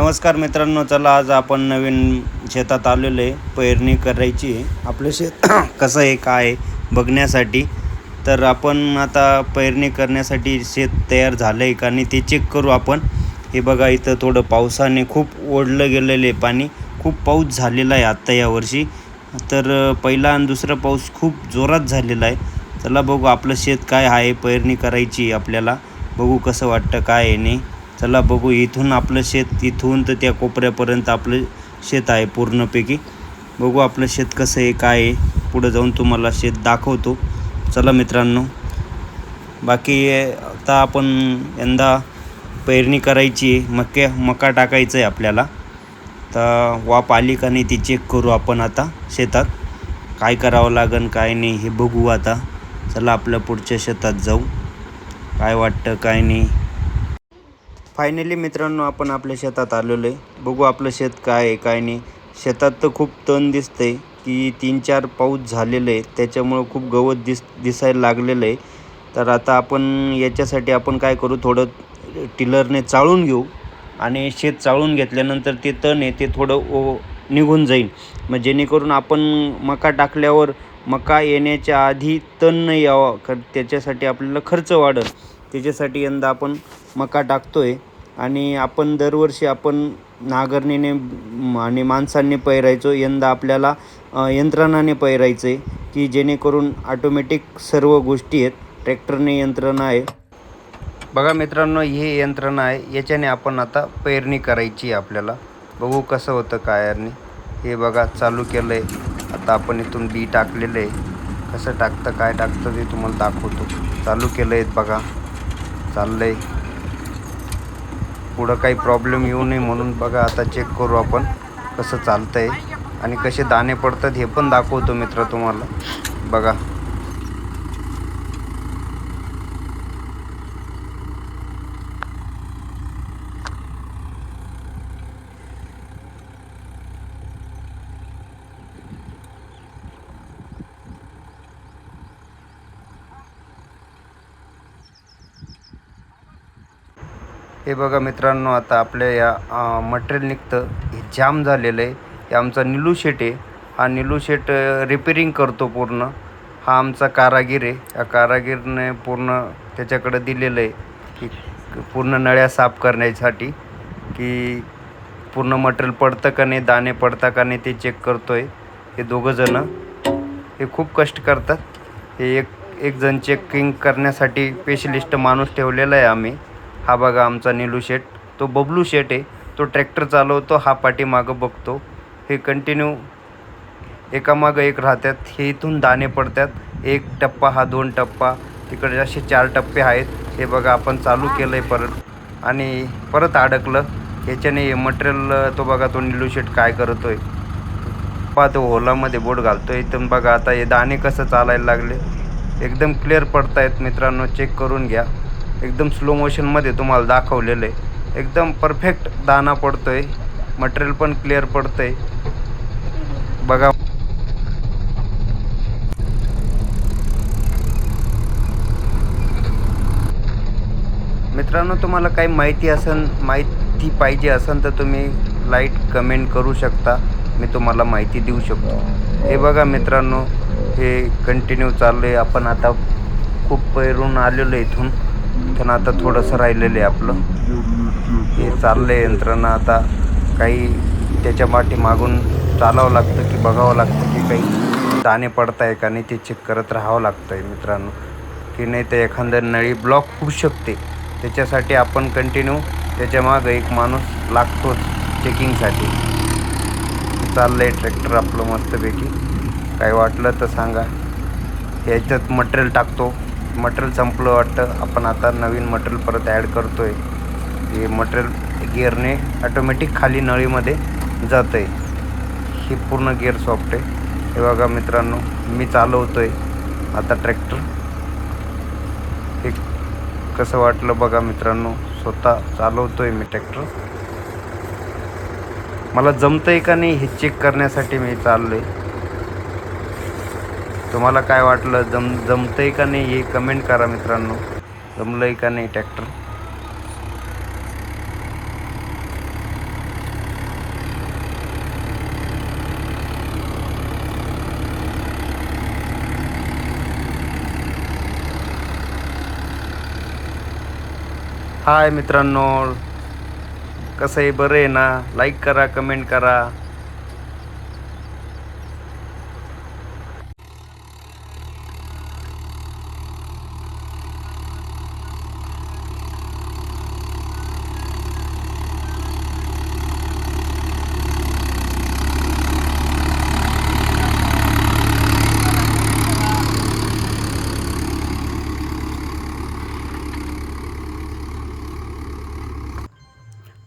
नमस्कार मित्रांनो चला आज आपण नवीन शेतात आलेलो आहे पेरणी करायची आहे. आपलं शेत कसं आहे काय आहे बघण्यासाठी. तर आपण आता पेरणी करण्यासाठी शेत तयार झालं आहे का आणि ते चेक करू आपण. हे बघा इथं थोडं पावसाने खूप ओढलं गेलेलं आहे पाणी. खूप पाऊस झालेला आहे आत्ता यावर्षी तर पहिला आणि दुसरा पाऊस खूप जोरात झालेला आहे. चला बघू आपलं शेत काय आहे पेरणी करायची आहे आपल्याला. बघू कसं वाटतं काय आहे नाही. चला बघू इथून आपलं शेत इथून तर त्या कोपऱ्यापर्यंत आपलं शेत आहे पूर्णपैकी. बघू आपलं शेत कसं आहे काय आहे. पुढं जाऊन तुम्हाला शेत दाखवतो. चला मित्रांनो. बाकी आता आपण यंदा पेरणी करायची आहे. मक्या मका टाकायचं आहे आपल्याला. तर वाप आली का नाही ती चेक करू आपण आता शेतात. काय करावं लागन काय नाही हे बघू आता. चला आपल्या पुढच्या शेतात जाऊ. काय वाटतं काय नाही. फायनली मित्रांनो आपण आपल्या शेतात आलेलो आहे. बघू आपलं शेत काय आहे काय नाही. शेतात तर खूप तण दिसतंय की तीन चार पाऊस झालेलं आहे. त्याच्यामुळं खूप गवत दिस दिसायला लागलेलं आहे. तर आता आपण याच्यासाठी आपण काय करू थोडं टिलरने चाळून घेऊ आणि शेत चाळून घेतल्यानंतर ते तण आहे ते थोडं ओ निघून जाईल. मग जेणेकरून आपण मका टाकल्यावर मका येण्याच्या आधी तण नाही यावं कारण त्याच्यासाठी आपल्याला खर्च वाढेल. त्याच्यासाठी यंदा आपण मका टाकतोय आणि आपण दरवर्षी आपण नांगरणीने आणि माणसांनी पैरायचो यंदा आपल्याला यंत्रणाने पैरायचं आहे की जेणेकरून ऑटोमॅटिक सर्व गोष्टी आहेत. ट्रॅक्टरने यंत्रणा आहे. बघा मित्रांनो हे यंत्रणा आहे. याच्याने आपण आता पेरणी करायची आहे आपल्याला. बघू कसं होतं काय आणि हे बघा चालू केलं आहे आता आपण इथून बी टाकलेलं आहे कसं टाकतं काय टाकतं ते तुम्हाला दाखवतो. चालू केलं आहे बघा. चाललं आहे पुढं काही प्रॉब्लेम येऊ नये म्हणून बघा आता चेक करू आपण कसं चालतं आहे आणि कसे दाणे पडतात हे पण दाखवतो मित्र तुम्हाला. बघा. हे बघा मित्रांनो आता आपल्या या मटेरियल निघतं. हे जाम झालेलं आहे. हे आमचा निलू शेट आहे. हा निलू शेट रिपेरिंग करतो पूर्ण. हा आमचा कारागीर आहे. या कारागीरने पूर्ण त्याच्याकडे दिलेलं आहे की पूर्ण नळ्या साफ करण्यासाठी की पूर्ण मटेरियल पडतं का नाही दाणे पडता का नाही ते चेक करतो आहे हे दोघंजणं हे खूप कष्ट करतात. हे एक एक जण चेकिंग करण्यासाठी स्पेशलिस्ट माणूस ठेवलेला आहे आम्ही. हा बघा आमचा निलू शेट तो बबलू शेट आहे. तो ट्रॅक्टर चालवतो हा पाठीमागं बघतो. हे कंटिन्यू एकामागं एक राहतात. हे इथून दाणे पडतात. एक टप्पा हा दोन टप्पा. तिकडे असे चार टप्पे आहेत. हे बघा आपण चालू केलं आहे परत. आणि परत अडकलं. ह्याच्याने मटेरियल तो बघा तो निलू शेट काय आहे पहा तो होलामध्ये बोट घालतो आहे इथून बघा आता हे दाणे कसं चालायला लागले. एकदम क्लिअर पडतायत मित्रांनो. चेक करून घ्या. एकदम स्लो मोशनमध्ये तुम्हाला दाखवलेलं आहे. एकदम परफेक्ट दाना पडतो आहे मटेरियल पण क्लिअर पडतं आहे बघा. मित्रांनो तुम्हाला काही माहिती असेल माहिती पाहिजे असेल तर तुम्ही लाइट कमेंट करू शकता. मी तुम्हाला माहिती देऊ शकतो. हे बघा मित्रांनो हे कंटिन्यू चाललं आहे आपण आता खूप पैरून आलेलो आहे इथून. पण आता थोडंसं राहिलेलं आहे आपलं. हे चाललं आहे यंत्रणा आता काही त्याच्या पाठी मागून चालावं लागतं की बघावं लागतं की काही दाणे पडत आहे का नाही ते चेक करत राहावं लागतं आहे मित्रांनो. की नाही तर एखाद्या नळी ब्लॉक होऊ शकते. त्याच्यासाठी आपण कंटिन्यू त्याच्या मागं एक माणूस लागतोच चेकिंगसाठी चाललं आहे ट्रॅक्टर आपलं मस्तपैकी. काही वाटलं तर सांगा. ह्याच्यात मटेरियल टाकतो. मटेरियल संपलं वाटतं. आपण आता नवीन मटेरियल परत ॲड करतो आहे हे मटेरियल गिअरने ऑटोमॅटिक खाली नळीमध्ये जातं आहे ही पूर्ण गिअर सॉफ्ट आहे. हे बघा मित्रांनो मी चालवतो आहे आता ट्रॅक्टर हे कसं वाटलं बघा मित्रांनो स्वतः चालवतो आहे मी ट्रॅक्टर मला जमतं आहे का नाही हे चेक करण्यासाठी मी चाललो आहे तुम्हाला काय वाटलं? जम जमतं आहे का नाही? हे कमेंट करा मित्रांनो. जमलं आहे का नाही ट्रॅक्टर हाय मित्रांनो. कसं आहे? बरं आहे ना? लाईक करा कमेंट करा.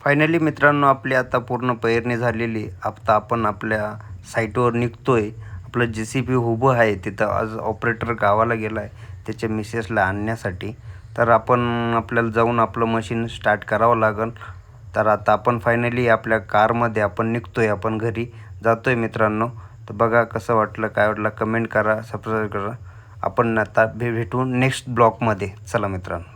फायनली मित्रांनो आपली आता पूर्ण पेरणी झालेली. आता आपण आपल्या साईटवर निघतो आहे आपलं जे सी बी उभं आहे. तिथं आज ऑपरेटर गावाला गेला आहे त्याच्या मिसेसला आणण्यासाठी. तर आपण आपल्याला जाऊन आपलं मशीन स्टार्ट करावं लागेल. तर आता आपण फायनली आपल्या कारमध्ये आपण निघतो आहे आपण घरी जातो आहे मित्रांनो. तर बघा कसं वाटलं काय वाटलं कमेंट करा सबस्क्राईब करा. आपण आता भे भेटू नेक्स्ट ब्लॉगमध्ये चला मित्रांनो.